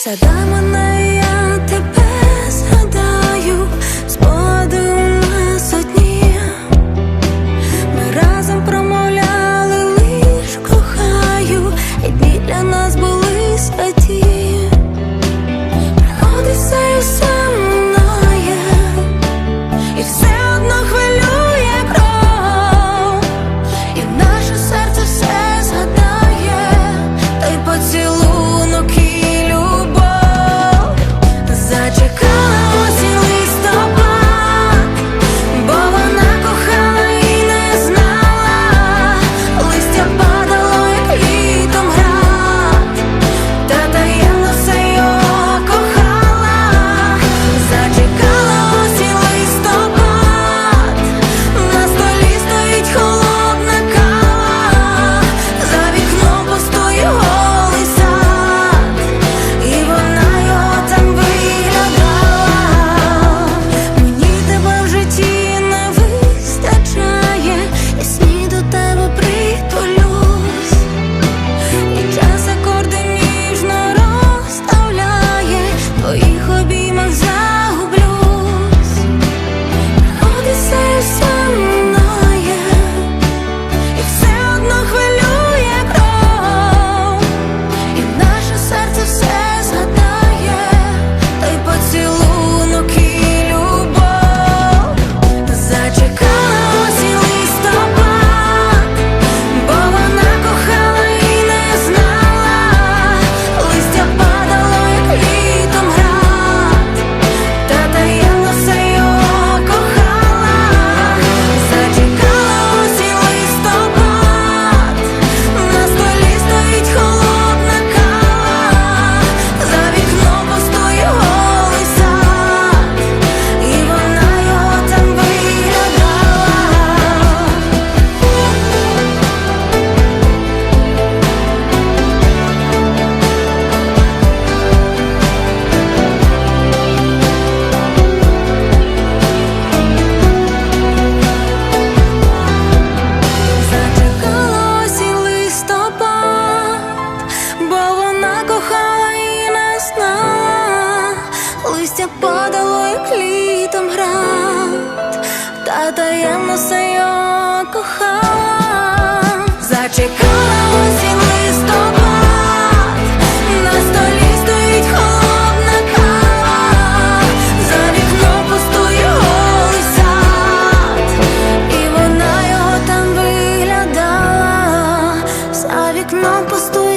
Sadama na даремно все його кохала, листопад, на столі стоїть холодна кава, за вікном пустує вона там виглядала, за вікном пустує